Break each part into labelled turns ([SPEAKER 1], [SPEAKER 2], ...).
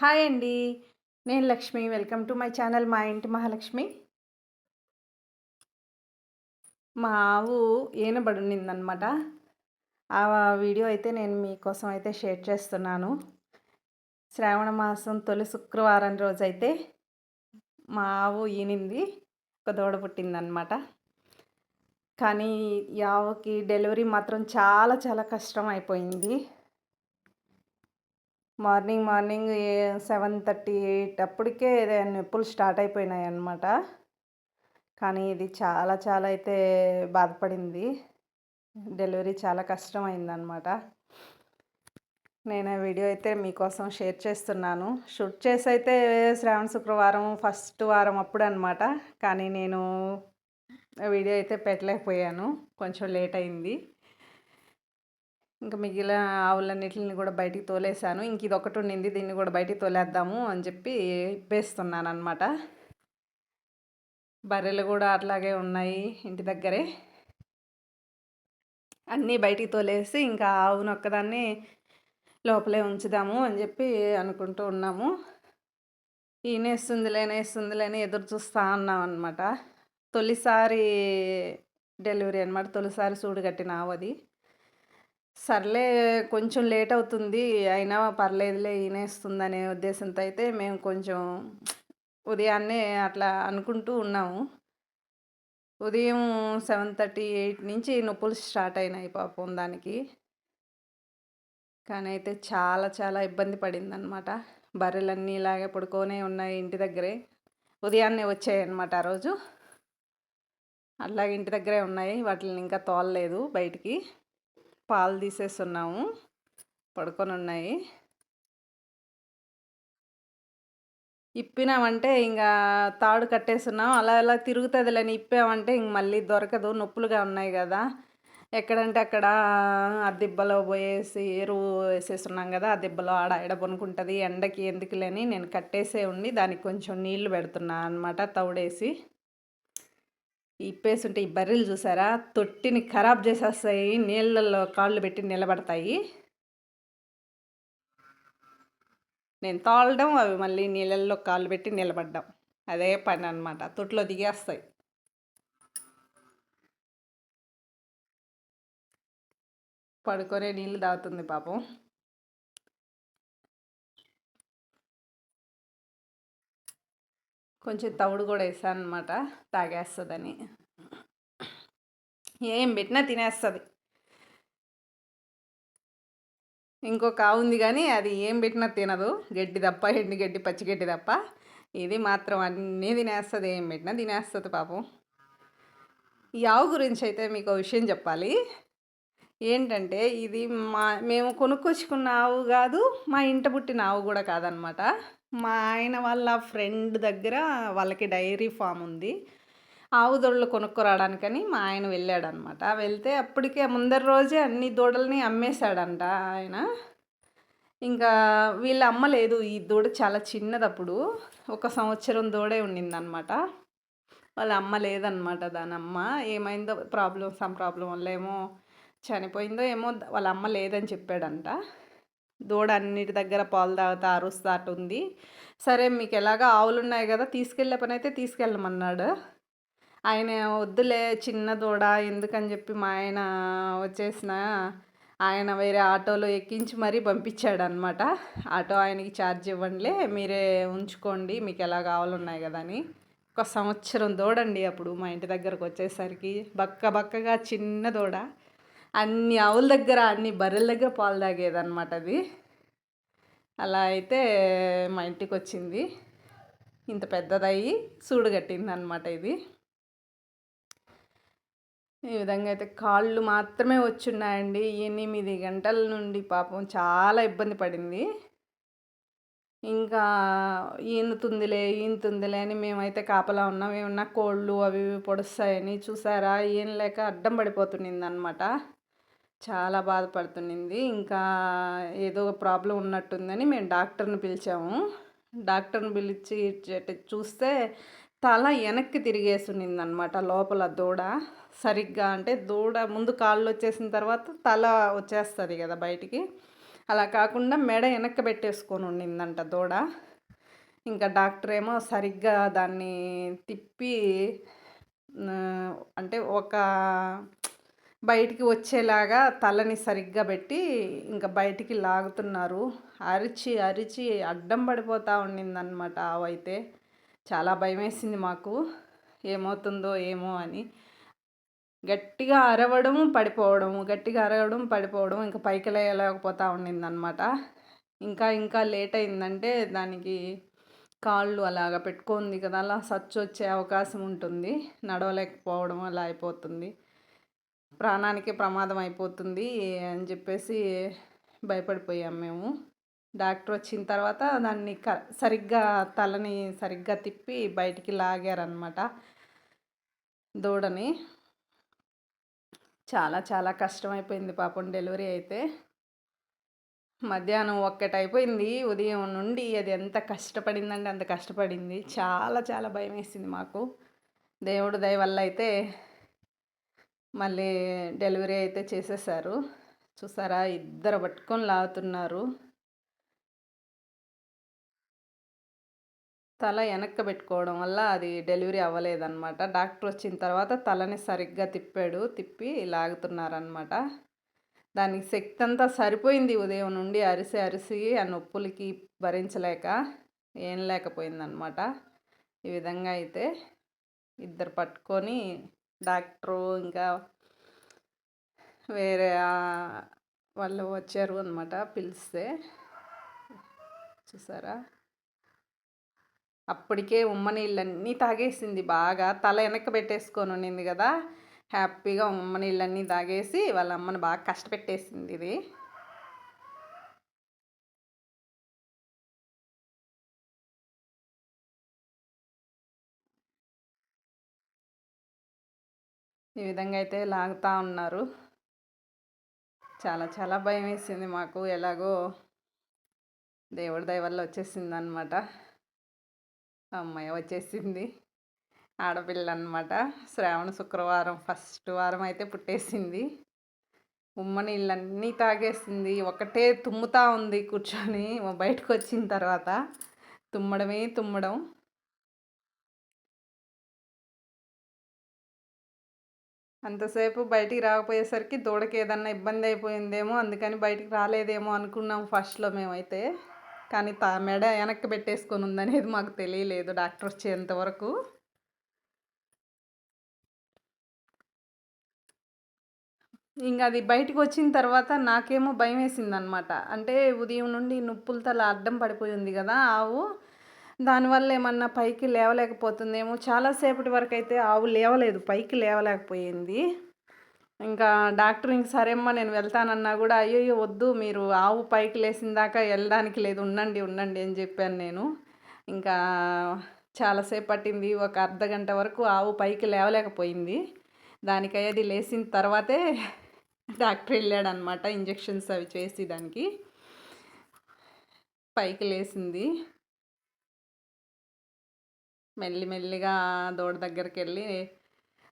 [SPEAKER 1] Hi అండి. నేను Lakshmi. Welcome to my channel మా ఇంటి మహాలక్ష్మి. మా ఆవు ఈనబడి ఉన్నిందనమాట ఆ వీడియో అయితే నేను మీకోసం అయితే షేర్ చేస్తున్నాను. శ్రావణ మాసం తొలి శుక్రవారం రోజైతే మా ఆవు ఈనింది. ఒక దూడ పుట్టిందనమాట. కానీ ఈ ఆవుకి డెలివరీ మాత్రం చాలా చాలా కష్టం అయిపోయింది. Morning morning seven thirty eight అప్పటికే నొప్పులు స్టార్ట్ అయిపోయినాయి అన్నమాట. కానీ ఇది చాలా చాలా అయితే బాధపడింది. డెలివరీ చాలా కష్టం అయిందనమాట నేను వీడియో అయితే మీకోసం షేర్ చేస్తున్నాను. షూట్ చేసి అయితే శ్రావణ శుక్రవారం ఫస్ట్ వారం అప్పుడు అనమాట కానీ నేను వీడియో అయితే పెట్టలేకపోయాను. కొంచెం లేట్ అయింది. ఇంకా మిగిలిన ఆవులన్నిటిని కూడా బయటికి తోలేసాను ఇంక ఇది ఒకటి ఉండింది దీన్ని కూడా బయటికి తోలేద్దాము అని చెప్పి ఇప్పేస్తున్నాను అనమాట బర్రెలు కూడా అట్లాగే ఉన్నాయి ఇంటి దగ్గరే. అన్నీ బయటికి తోలేసి ఇంకా ఆవును ఒక్కదాన్ని లోపలే ఉంచుదాము అని చెప్పి అనుకుంటూ ఉన్నాము. ఈనేస్తుంది లేనేస్తుంది ఎదురు చూస్తూ ఉన్నాం అనమాట తొలిసారి డెలివరీ అనమాట తొలిసారి సూడు కట్టిన ఆవు అది. సర్లే కొంచెం లేట్ అవుతుంది అయినా పర్లేదులే ఈనేస్తుందనే ఉద్దేశంతో అయితే మేము కొంచెం ఉదయాన్నే అట్లా అనుకుంటూ ఉన్నాము. ఉదయం సెవెన్ థర్టీ ఎయిట్ నుంచి నొప్పులు స్టార్ట్ అయినాయి పాపం దానికి. కానీ అయితే చాలా చాలా ఇబ్బంది పడింది అనమాట బర్రెలన్నీ ఇలాగే పడుకోనే ఉన్నాయి ఇంటి దగ్గరే. ఉదయాన్నే వచ్చాయి అనమాట ఆ రోజు. అట్లాగే ఇంటి దగ్గరే ఉన్నాయి వాటిని ఇంకా తోలలేదు బయటికి. పాలు తీసేస్తున్నాము పడుకొని ఉన్నాయి ఇప్పినామంటే ఇంకా తాడు కట్టేస్తున్నాం అలా అలా తిరుగుతుందిలేని ఇప్పామంటే ఇంక మళ్ళీ దొరకదు. నొప్పులుగా ఉన్నాయి కదా. ఎక్కడంటే అక్కడ ఆ దిబ్బలో పోయేసి ఎరువు వేసేస్తున్నాం కదా. ఆ దిబ్బలో ఆడ ఎడ పనుకుంటుంది ఎండకి ఎందుకులేని నేను కట్టేసే ఉండి దానికి కొంచెం నీళ్ళు పెడుతున్నా అనమాట తౌడేసి. ఇప్పేస్తుంటే ఈ బర్రెలు చూసారా? తొట్టిని ఖరాబ్ చేసేస్తాయి నీళ్ళల్లో కాళ్ళు పెట్టి నిలబడతాయి. నేను తాళడం అవి మళ్ళీ నీళ్ళల్లో కాళ్ళు పెట్టి నిలబడ్డం. అదే పని అనమాట తొట్లో దిగేస్తాయి. పడుకొనే నీళ్ళు తాగుతుంది పాపం. కొంచెం తవుడు కూడా వేసాను అనమాట తాగేస్తుందని. ఏం పెట్టినా తినేస్తుంది. ఇంకొక ఆవు ఉంది కానీ అది ఏం పెట్టినా తినదు. గడ్డి తప్ప ఎండి గడ్డి పచ్చి గడ్డి తప్ప ఇది మాత్రం అన్నీ తినేస్తుంది ఏం పెట్టినా తినేస్తుంది పాపం. ఈ ఆవు గురించి అయితే మీకు విషయం చెప్పాలి. ఏంటంటే ఇది మా మేము కొనుక్కొచ్చుకున్న ఆవు కాదు మా ఇంట పుట్టిన ఆవు కూడా కాదనమాట మా ఆయన వాళ్ళ ఫ్రెండ్ దగ్గర వాళ్ళకి డైరీ ఫామ్ ఉంది. ఆవు దొడలు కొనుక్కోరాడానికని మా ఆయన వెళ్ళాడనమాట వెళ్తే అప్పటికే ముందరి రోజే అన్ని దూడల్ని అమ్మేశాడంట ఆయన. ఇంకా వీళ్ళ అమ్మ లేదు ఈ దూడ చాలా చిన్నదప్పుడు ఒక సంవత్సరం దూడే ఉండిందనమాట వాళ్ళ అమ్మ లేదనమాట దాని అమ్మ ఏమైందో ప్రాబ్లం సమ్ ప్రాబ్లం వల్ల ఏమో చనిపోయిందో ఏమో వాళ్ళ అమ్మ లేదని చెప్పాడంట. దూడ అన్నిటి దగ్గర పాలు తాగుతా అరుస్తా ఉంది. సరే మీకు ఎలాగ ఆవులు ఉన్నాయి కదా తీసుకెళ్ళే పని అయితే తీసుకెళ్ళమన్నాడు. ఆయన వద్దులే చిన్న దూడ ఎందుకని చెప్పి మా ఆయన వచ్చేసిన ఆయన వేరే ఆటోలో ఎక్కించి మరీ పంపించాడు అనమాట ఆటో ఆయనకి ఛార్జ్ ఇవ్వండిలే మీరే ఉంచుకోండి మీకు ఎలా కావాలన్నాయి కదా అని. ఒక సంవత్సరం దూడండి అప్పుడు మా ఇంటి దగ్గరకు వచ్చేసరికి. బక్క బక్కగా చిన్న దూడ. అన్ని ఆవుల దగ్గర అన్ని బర్రెల దగ్గర పాలు తాగేదన్నమాట అది. అలా అయితే మా ఇంటికి వచ్చింది ఇంత పెద్దదయ్యి సూడుగట్టింది అనమాట ఇది. ఈ విధంగా అయితే కాళ్ళు మాత్రమే వచ్చున్నాయండి. ఎనిమిది గంటల నుండి పాపం చాలా ఇబ్బంది పడింది. ఇంకా ఈనుతుందిలే ఈనుతుందిలే అని మేమైతే కాపలా ఉన్నాం. ఏమన్నా కోళ్ళు అవి పొడుస్తాయని చూసారా? ఏం లేక అడ్డం పడిపోతుండింది అనమాట చాలా బాధపడుతున్నింది. ఇంకా ఏదో ప్రాబ్లం ఉన్నట్టుందని మేము డాక్టర్ని పిలిచాము. డాక్టర్ని పిలిచి చూస్తే తల వెనక్కి తిరిగేసునింది అనమాట లోపల దూడ. సరిగ్గా అంటే దూడ ముందు కాళ్ళు వచ్చేసిన తర్వాత తల వచ్చేస్తుంది కదా బయటికి. అలా కాకుండా మెడ వెనక్కి పెట్టేసుకొని ఉండిందంట దూడ. ఇంకా డాక్టర్ ఏమో సరిగ్గా దాన్ని తిప్పి అంటే ఒక బయటికి వచ్చేలాగా తలని సరిగ్గా పెట్టి ఇంకా బయటికి లాగుతున్నారు. అరిచి అరిచి అడ్డం పడిపోతూ ఉండిందనమాట ఆవైతే చాలా భయం వేసింది మాకు. ఏమవుతుందో ఏమో అని. గట్టిగా అరవడం పడిపోవడం గట్టిగా అరవడం పడిపోవడం ఇంకా పైకి లేయలేకపోతూ ఉండిందనమాట ఇంకా ఇంకా లేట్ అయిందంటే దానికి కాళ్ళు అలాగ పెట్టుకుంది కదా అలా సచ్చు వచ్చే అవకాశం ఉంటుంది. నడవలేకపోవడం అలా అయిపోతుంది. ప్రాణానికి ప్రమాదం అయిపోతుంది అని చెప్పేసి భయపడిపోయాం మేము. డాక్టర్ వచ్చిన తర్వాత దాన్ని క సరిగ్గా తలని సరిగ్గా తిప్పి బయటికి లాగారనమాట దూడని. చాలా చాలా కష్టమైపోయింది పాపం డెలివరీ అయితే. మధ్యాహ్నం ఒక్కటైపోయింది. ఉదయం నుండి అది ఎంత కష్టపడిందంటే అంత కష్టపడింది. చాలా చాలా భయం వేసింది మాకు. దేవుడు దయ వల్ల అయితే మళ్ళీ డెలివరీ అయితే చేసేసారు. చూసారా? ఇద్దరు పట్టుకొని లాగుతున్నారు. తల వెనక్క పెట్టుకోవడం వల్ల అది డెలివరీ అవ్వలేదన్నమాట. డాక్టర్ వచ్చిన తర్వాత తలని సరిగ్గా తిప్పాడు. తిప్పి లాగుతున్నారనమాట దానికి శక్తి అంతా సరిపోయింది. ఉదయం నుండి అరిసి అరిసి ఆ నొప్పులకి భరించలేక ఏం లేకపోయిందనమాట ఈ విధంగా అయితే ఇద్దరు పట్టుకొని డాక్టరు ఇంకా వేరే వాళ్ళు వచ్చారు అనమాట పిలిస్తే. చూసారా? అప్పటికే ఉమ్మ నీళ్ళన్నీ తాగేసింది బాగా. తల వెనక పెట్టేసుకొని ఉండింది కదా. హ్యాపీగా ఉమ్మ నీళ్ళన్నీ తాగేసి వాళ్ళ అమ్మని బాగా కష్టపెట్టేసింది ఇది. ఈ విధంగా అయితే లాగుతూ ఉన్నారు. చాలా చాలా భయం వేసింది మాకు. ఎలాగో దేవుడి దయ వల్ల వచ్చేసింది అనమాట అమ్మాయి వచ్చేసింది. ఆడపిల్ల అనమాట శ్రావణ శుక్రవారం ఫస్ట్ వారం అయితే పుట్టేసింది. ఉమ్మ నీళ్ళన్నీ తాగేసింది. ఒకటే తుమ్ముతా ఉంది కూర్చొని. బయటకు వచ్చిన తర్వాత తుమ్మడమే తుమ్మడం. అంతసేపు బయటికి రాకపోయేసరికి దూడకి ఏదన్నా ఇబ్బంది అయిపోయిందేమో అందుకని బయటికి రాలేదేమో అనుకున్నాం ఫస్ట్లో మేమైతే. కానీ తా మెడ వెనక్కి పెట్టేసుకొని ఉందనేది మాకు తెలియలేదు డాక్టర్ వచ్చేంత వరకు. ఇంకా అది బయటకు వచ్చిన తర్వాత నాకేమో భయం వేసింది అనమాట అంటే ఉదయం నుండి నొప్పులతో అడ్డం పడిపోయింది కదా ఆవు. దానివల్ల ఏమన్నా పైకి లేవలేకపోతుందేమో. చాలాసేపటి వరకు అయితే ఆవు లేవలేదు పైకి లేవలేకపోయింది. ఇంకా డాక్టర్ ఇంక సరేమ్మా నేను వెళ్తానన్నా కూడా అయ్యో వద్దు మీరు ఆవు పైకి లేచిన దాకా వెళ్ళడానికి లేదు ఉండండి ఉండండి అని చెప్పాను నేను. ఇంకా చాలాసేపు పట్టింది ఒక అర్ధ గంట వరకు ఆవు పైకి లేవలేకపోయింది. దానికై అది లేచిన తర్వాతే డాక్టర్ వెళ్ళాడనమాట ఇంజెక్షన్స్ అవి చేసి దానికి. పైకి లేచింది మెల్లి మెల్లిగా దూడ దగ్గరికి వెళ్ళి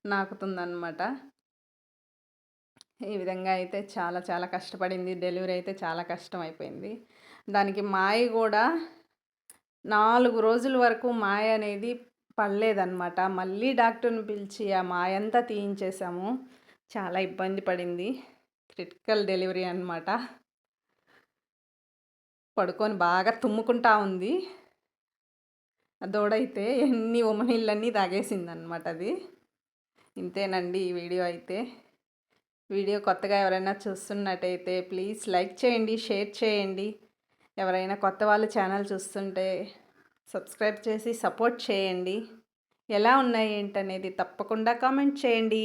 [SPEAKER 1] నాకుతుందనమాట ఈ విధంగా అయితే చాలా చాలా కష్టపడింది. డెలివరీ అయితే చాలా కష్టం అయిపోయింది దానికి మాయ కూడా నాలుగు రోజుల వరకు మాయ అనేది పడలేదన్నమాట. మళ్ళీ డాక్టర్ని పిలిచి ఆ మాయంతా తీయించేసాము చాలా ఇబ్బంది పడింది. క్రిటికల్ డెలివరీ అనమాట పడుకొని బాగా తుమ్ముకుంటా ఉంది. దూడైతే ఎన్ని ఉమనీళ్ళన్నీ తాగేసిందనమాట అది. ఇంతేనండి ఈ వీడియో అయితే. వీడియో కొత్తగా ఎవరైనా చూస్తున్నట్టయితే ప్లీజ్ లైక్ చేయండి షేర్ చేయండి. ఎవరైనా కొత్త వాళ్ళు ఛానల్ చూస్తుంటే సబ్స్క్రైబ్ చేసి సపోర్ట్ చేయండి. ఎలా ఉన్నాయి ఏంటనేది తప్పకుండా కామెంట్ చేయండి.